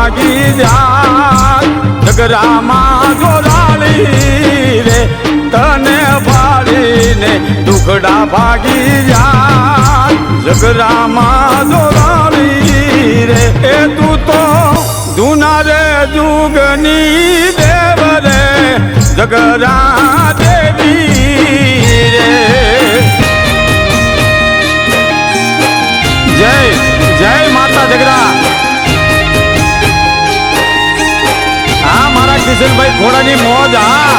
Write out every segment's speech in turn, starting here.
ભાગી જાય. જગરામાં જોરાળી રે, તને ભાળીને દુખડા ભાગી જાય. જગરામાં જોરાળી રે, એ તું તો રે, જુગની દેવ રે. જગરા કિશનભાઈ ખોડાની મોજ હા.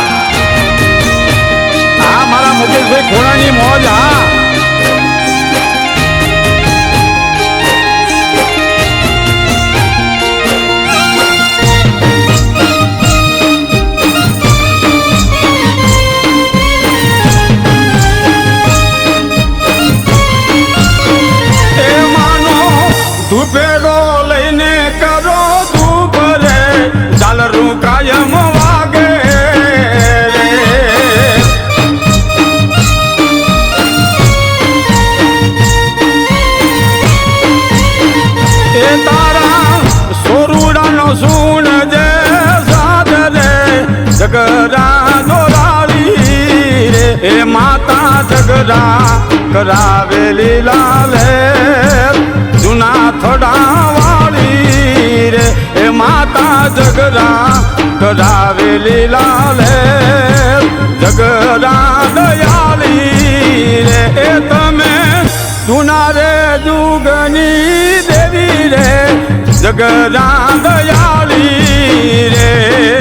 હા મારા મુકેશભાઈ ખોડાની મોજ હા. ધૂપેડો લઈને કરો ઝાલરું કાયમ વાગે એ તારા સોરુડાનો સૂણ જે સાધ રે જગરા દોરાવી રે. એ માતા જગરા કરાવેલી લાલે. જગરા કરાવેલી લાલે, જગરા દયાલી રે. એ તમે જૂના રે, જુગની દેવી રે, જગરા દયાલી રે.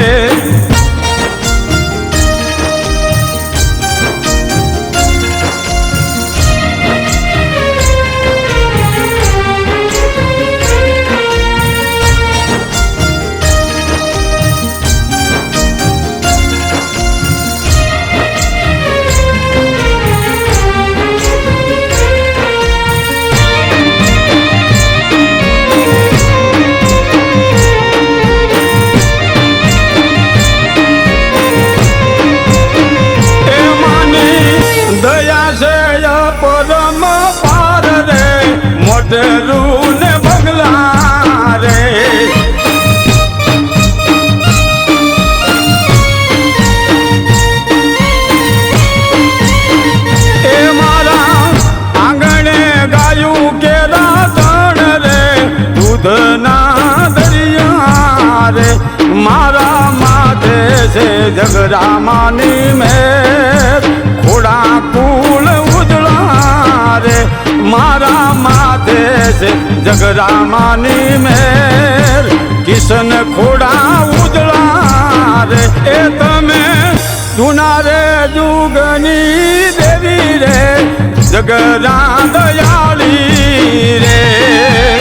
જગરામાની મેર ખોડા કુલ ઉજળા રે મારા માથે છે જગરામાની મેર કિશન ખોડા ઉજળા રે એ તમે જુના રે જુગની દેવી રે જગરા દયાળી રે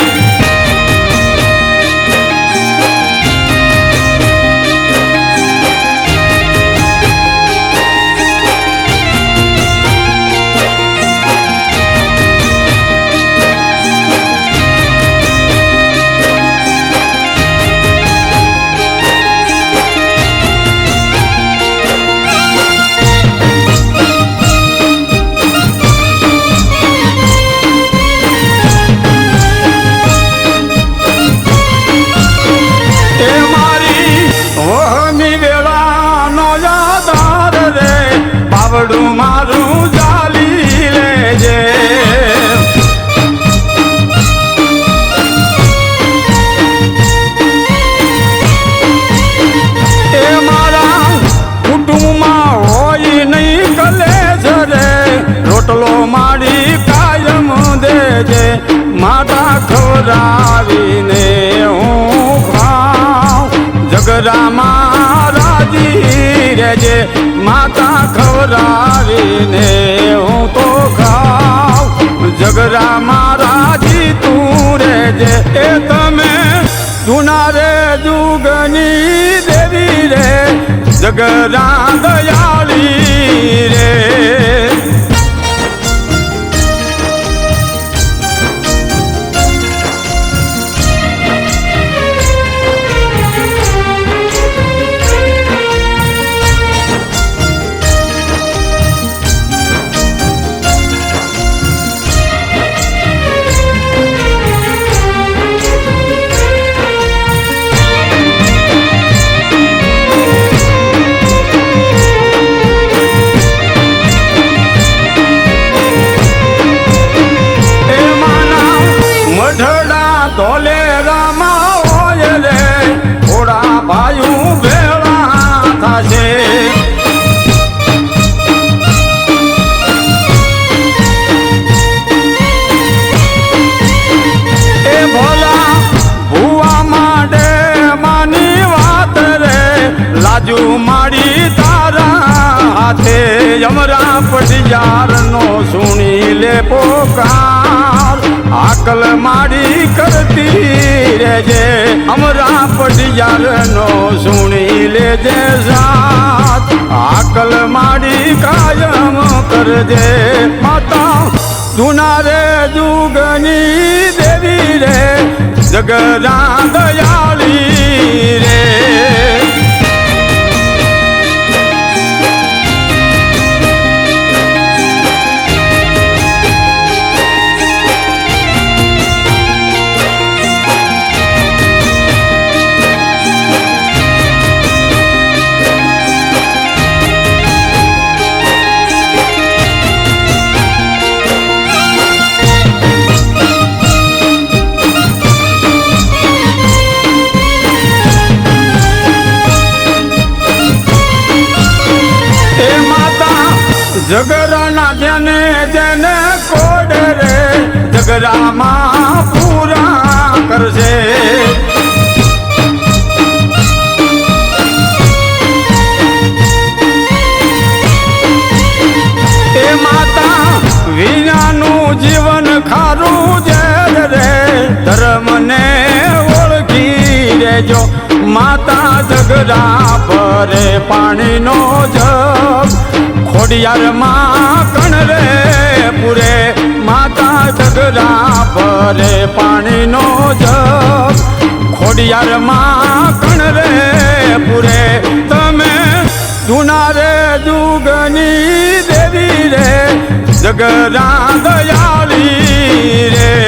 ખવડાવીને હું ખાઉં. જગરામાં રાજી રેજે માતા ખવડાવીને હું તો ખાઉં. જગરામાં રાજી તું રેજે એ તમે જુના રે જુગની દેવી રે. જગરા દયાળી રે. ધોલે રામા હોય રે. થોડા ભાયું ભેળા થશે. એ ભોલા ભુવા માંડે માની વાત રે. લાજુ માડી તારા હાથે યમરા પટિયાર નો સુણી લે પોકાર આકલ માડી કરતી રેજે અમરા પડિયાર નો સુણી લેજે સાથ. આકલ માડી કાયમ કરજે. માતા તુના રે જુગની દેવી રે. જગરા દયાળી રે. પૂરા કરશે એ માતા વિનાનું જીવન ખારું જેર રે ધર્મને ઓળખી રેજો માતા જગરા પરે પાણીનો જગ ખોડિયારમાં કણ રે પૂરે માતા જગરા પરે પાણીનો જગ ખોડિયારમાં કણ રે પૂરે. તમે ધૂના રે જુગની દેવી રે. જગરા દયાળી રે.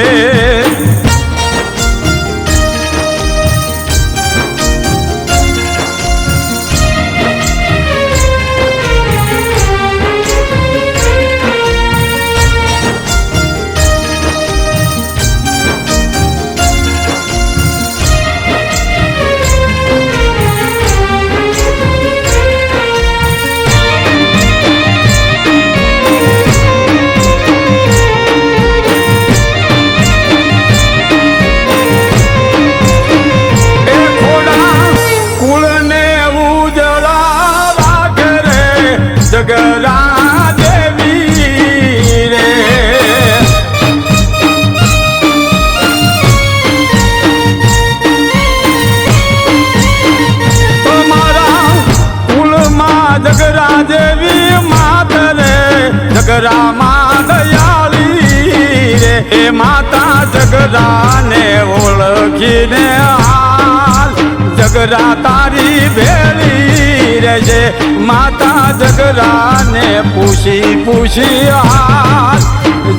માતા જગરાને ઓળખીને હાલ. જગરા તારી ભેળી રહેજે, માતા જગરાને પૂછી પૂછી હાલ.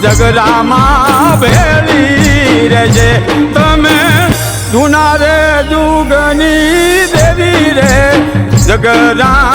જગરામાં ભેળી રહેજે, તમે જુના રે જુગની દેવી રે. જગરા